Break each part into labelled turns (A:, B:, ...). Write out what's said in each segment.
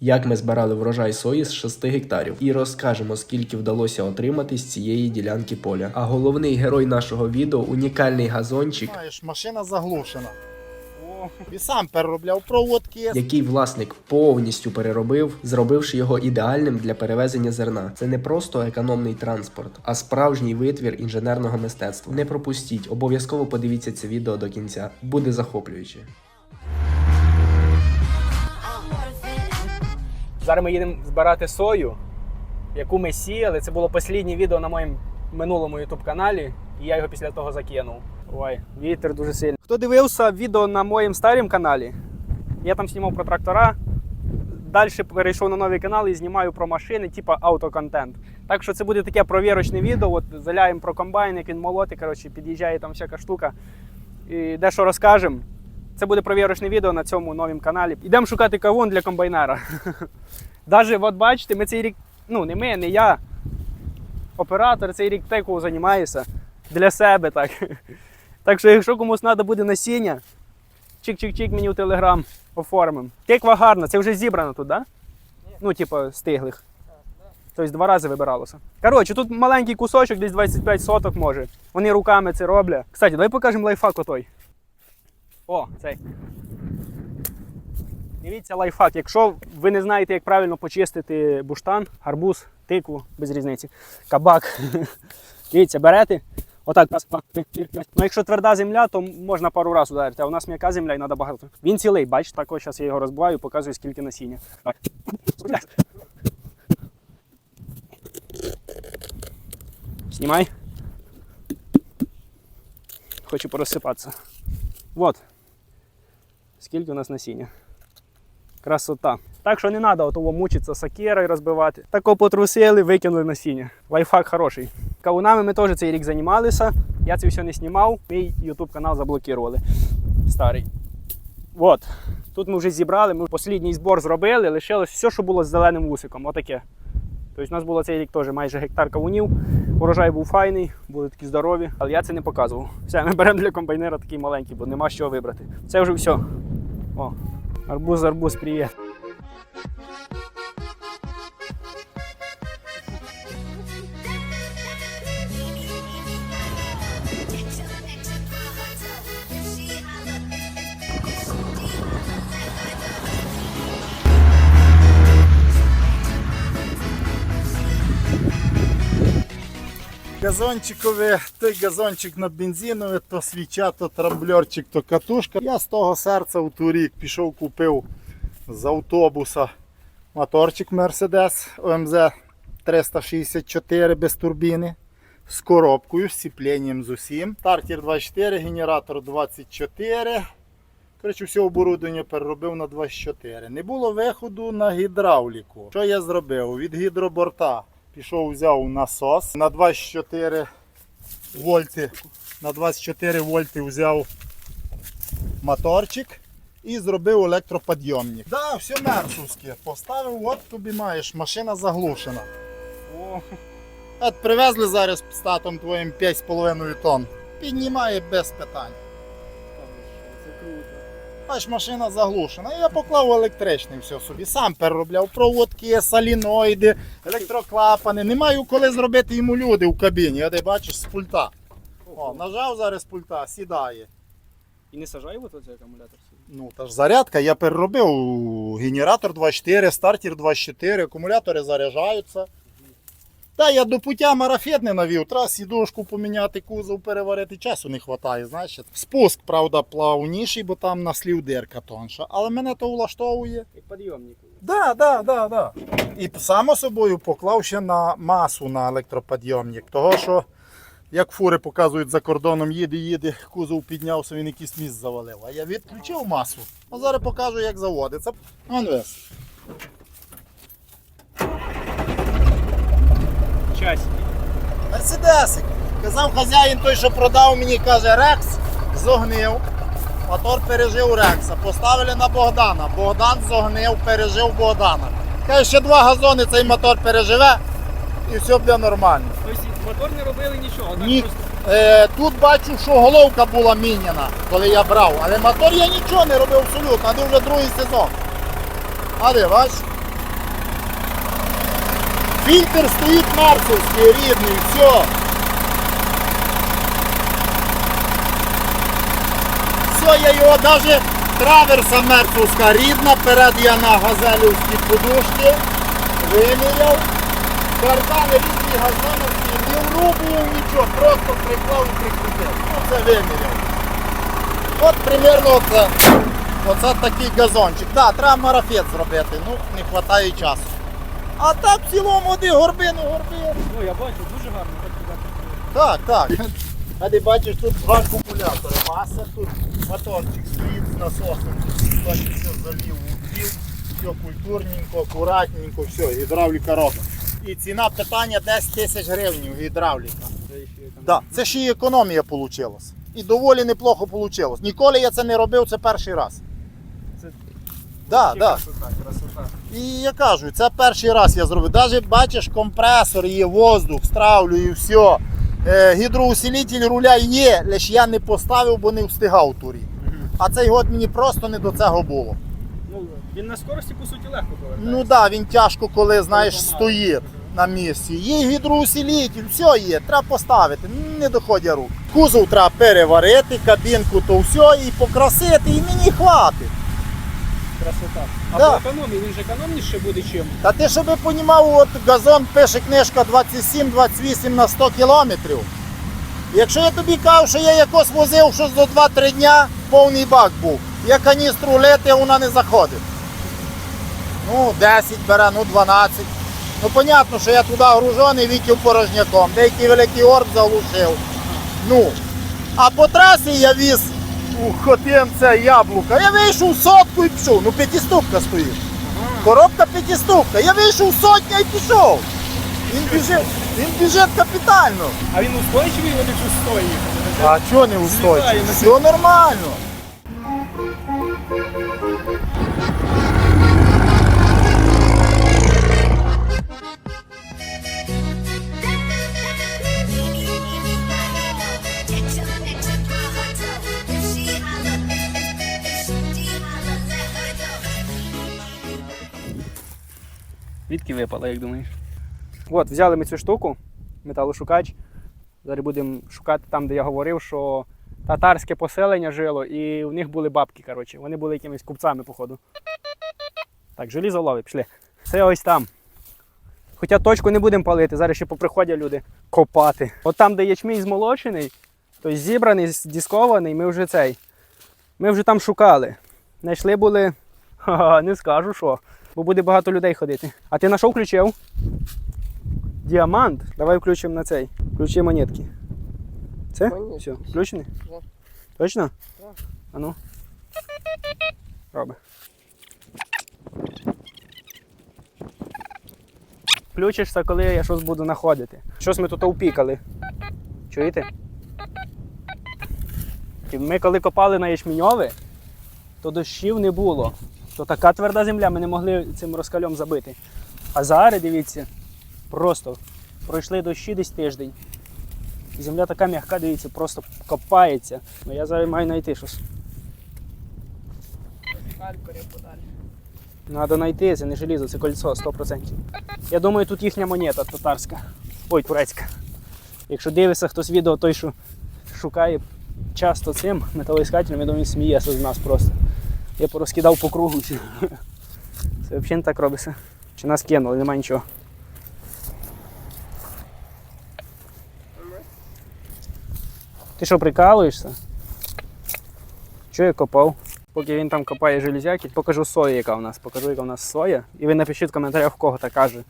A: як ми збирали врожай сої з 6 гектарів, і розкажемо, скільки вдалося отримати з цієї ділянки поля. А головний герой нашого відео унікальний газончик,
B: Знаєш, машина заглушена. І сам переробляв проводки.
A: який власник повністю переробив, зробивши його ідеальним для перевезення зерна. Це не просто економний транспорт, а справжній витвір інженерного мистецтва. Не пропустіть, обов'язково подивіться це відео до кінця. Буде захоплююче.
C: Зараз ми їдемо збирати сою, яку ми сіяли. Це було останнє відео на моєму минулому youtube каналі, і я його після того закинув. Ой, вітер дуже сильний. Хто дивився відео на моєму старому каналі? Я там знімав про трактора. Далі перейшов на новий канал і знімаю про машини, типу автоконтент. Так що це буде таке провірочне відео. От заляємо про комбайн, як він молотить, коротше, під'їжджає там всяка штука. І дещо розкажемо. Це буде провірочне відео на цьому новому каналі. Йдемо шукати кавун для комбайнера. Даже, от бачите, ми цей рік, ну не ми, не я, оператор цей рік теку займається для себе так. Так що, якщо комусь треба буде насіння, чик-чик-чик мені в телеграм оформимо. Тиква гарна, це вже зібрано тут, так? Да? Ну, типу, стиглих. Тобто два рази вибиралося. Коротше, тут маленький кусочок, десь 25 соток може. Вони руками це роблять. Кстати, давай покажемо лайфхак отой. О, цей. Дивіться лайфхак. Якщо ви не знаєте, як правильно почистити буштан, гарбуз, тикву, без різниці, кабак. Дивіться, берете. Отак. Ну, якщо тверда земля, то можна пару разів ударити, а у нас м'яка земля і треба багато. Він цілий, бачите, так ось зараз я його розбиваю, показую, скільки насіння. Так. Знімай. Хочу порозсипатися. Вот. Скільки у нас насіння. Красота. Так що не треба отого мучитися сакерою розбивати. Тако потрусили, викинули насіння. Лайфхак хороший. Кавунами ми теж цей рік займалися. Я це все не знімав. Мій YouTube канал заблокували. Старий. От. Тут ми вже зібрали, ми останній збор зробили, лишилось все, що було з зеленим вусиком. Отаке. Тобто у нас було цей рік теж майже гектар кавунів. Урожай був файний, були такі здорові, але я це не показував. Все, ми беремо для комбайнера такий маленький, бо нема чого вибрати. Це вже все. О, арбуз, арбуз, привіт.
B: Газончикові, той газончик на бензинові, то свіча, то трамблерчик, то катушка. Я з того серця у турік пішов, купив з автобуса моторчик Mercedes OMZ 364 без турбіни. З коробкою, з сцепленням з усім. Стартер 24, генератор 24. Коротше, все оборудовання переробив на 24. Не було виходу на гідравліку. Що я зробив? Від гідроборта пішов, взяв насос на 24 вольти. На 24 вольти взяв моторчик і зробив електроподйомник. Да, все мерсовське. Поставив, от тобі маєш, машина заглушена.
C: О,
B: От привезли зараз з татом твоїм 5,5 тонн. Піднімає без питань. Бач, машина заглушена. Я поклав електричний все собі. Сам переробляв проводки, соліноїди, електроклапани. Не маю коли зробити йому люди в кабіні. А ти бачиш з пульта. О, нажав зараз пульта, сідає.
C: І не сажай от оцей акумулятор.
B: Ну, та ж зарядка, я переробив генератор 24, стартер 24, акумулятори заряджаються. Та я до пуття марафет не навів, треба сідушку поміняти, кузов переварити, часу не вистачає, значить. Спуск, правда, плавніший, бо там на слів дирка тонша. Але мене то влаштовує.
C: І підйомник.
B: Да, да, да, да. І само собою поклав ще на масу на електроподйомник. Того, що як фури показують за кордоном, їде, їде, кузов піднявся, він якийсь міст завалив. А я відключив масу. А зараз покажу, як заводиться. Он весь.
C: Часики.
B: Мерседесик. Казав хазяїн той, що продав мені, каже, Рекс зогнив. Мотор пережив Рекса. Поставили на Богдана. Богдан зогнив, пережив Богдана. Каже, ще два газони цей мотор переживе і все буде нормально.
C: Тобто мотор не робили нічого, так
B: Ні.
C: просто.
B: Е, тут бачу, що головка була міняна, коли я брав. Але мотор я нічого не робив абсолютно, а це вже другий сезон. А де, бач? Фільтр стоїть мерцевський, рідний, все. Все, я його навіть траверса мерцевська рідна, перед я на газелівські подушки виміряв. Кардани різні газоновські, не врубував нічого, просто приклав і прикрутив. Ну це виміряв. От примерно оце, оце такий газончик. Так, треба марафет зробити, ну не вистачає часу. А так в цілому один горбину горбину.
C: Ну я бачу, дуже гарно.
B: Так, так. А ти бачиш, тут два акумулятори. Маса тут моторчик стоїть з насосом. Бачиш, все залів, ввів, все культурненько, акуратненько, все, гідравліка робить. І ціна питання 10 тисяч гривень гідравліка. Да, це ще й економія вийшла. І доволі неплохо вийшло. Ніколи я це не робив, це перший раз. Да, да.
C: Красота, красота.
B: І я кажу, це перший раз я зробив. Навіть бачиш, компресор є, воздух, стравлю і все. Е, гідроусилитель руля є, лише я не поставив, бо не встигав турі. А цей год мені просто не до цього було.
C: Ну, він на скорості, по суті, легко повертається.
B: Ну так, да, він тяжко, коли знаєш, стоїть на місці. Є гідроусилитель, все є, треба поставити, не доходять рук. Кузов треба переварити, кабінку то все і покрасити, і мені хватить.
C: Красота. А
B: Да.
C: по економії він же економніше буде, чим.
B: Та ти щоб понімав, от газон пише книжка 27-28 на 100 кілометрів. Якщо я тобі кажу, що я якось возив щось за 2-3 дня, повний бак був. Я каністру лити, а вона не заходить. Ну, 10 бере, ну 12. Ну, понятно, що я туди гружений віків порожняком, деякий великий орб заглушив. Ну, а по трасі я віз у Хотинце яблука. Я вийшов сотку і пішов. Ну, п'ятиступка стоїть. Коробка п'ятиступка. Я вийшов сотня і пішов. Він біжить, він біжить капітально.
C: А він устойчивий, вони ж стоїть.
B: А чого не устойчивий? Все нормально.
C: Звідки випала, як думаєш? От, взяли ми цю штуку, металошукач. Зараз будемо шукати там, де я говорив, що татарське поселення жило, і в них були бабки, коротше. Вони були якимись купцями, походу. Так, желізо лови, пішли. Це ось там. Хоча точку не будемо палити, зараз ще поприходять люди копати. От там, де ячмінь змолочений, тобто зібраний, здіскований, ми вже цей. Ми вже там шукали. Знайшли були. Ха-ха, не скажу що. Бо буде багато людей ходити. А ти на що включив? Діамант. Давай включимо на цей. Включи монетки. Це?
D: Конечно.
C: Все, включений?
D: Да.
C: Точно?
D: Да.
C: А ну. Роби. Включишся, коли я щось буду знаходити. Щось ми тут упікали. Чуєте? Ми коли копали на ячміньове, то дощів не було. То така тверда земля, ми не могли цим розкальом забити. А зараз, дивіться, просто пройшли дощі десь тиждень. Земля така м'яка, дивіться, просто копається. Ну я зараз маю знайти щось. Надо знайти, це не желізо, це кольцо 100%. Я думаю, тут їхня монета татарська. Ой, турецька. Якщо дивиться хтось відео, той, що шукає часто цим металоіскателем, я думаю, сміється з нас просто. Я порозкидав по кругу. Це взагалі не так робиться. Чи нас кинули, немає нічого. Ти що, прикалуєшся? Що я копав? Поки він там копає железяки, покажу сою, яка у нас. Покажу, яка у нас соя. І ви напишіть в коментарях, в кого так каже.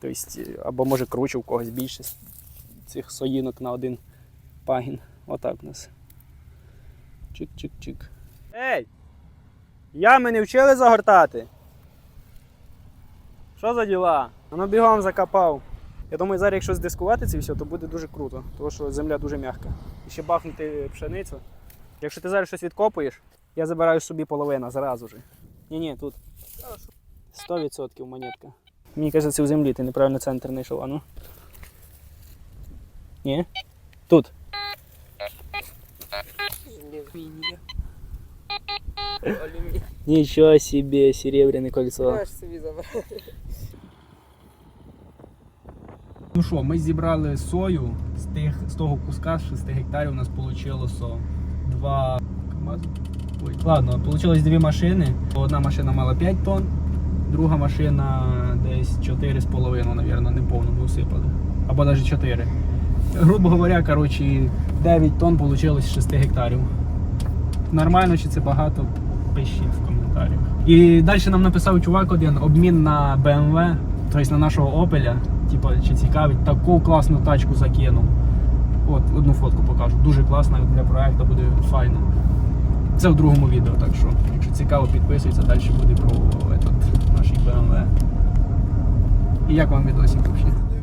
C: Тобто, або може круче, у когось більше цих соїнок на один пагін. Отак у нас. Чик-чик-чик. Ей! Ями не вчили загортати. Що за діла? Воно бігом закопав. Я думаю, зараз якщо здискувати це все, то буде дуже круто, тому що земля дуже м'яка. І ще бахнути пшеницю. Якщо ти зараз щось відкопуєш, я забираю собі половину зразу же. Ні, ні, тут. 100% монетка. Мені кажеться, у землі ти неправильно центр знайшов, а ну. Ні? Тут.
D: Алюмінія. Алюмінія.
C: Нічого собі, серебряне кольцо.
D: Можеш собі забрати.
C: Ну що, ми зібрали сою з тих з того куска з 6 гектарів. У нас вийшло два КАМАЗи. Ой, ладно, вийшло дві машини. Одна машина мала 5 тонн, друга машина десь 4,5, напевно, не повну ми усипали. Або навіть 4. Грубо говоря, коротше, 9 тонн вийшло з 6 гектарів. Нормально чи це багато? Пишіть в коментарях. І далі нам написав чувак один обмін на BMW, тобто на нашого Opel. Типа, чи цікавить, таку класну тачку закинув. От, одну фотку покажу. Дуже класна для проекту буде файно. Це в другому відео, так що, якщо цікаво, підписуйся, далі буде про этот, наш BMW. І як вам відосик взагалі?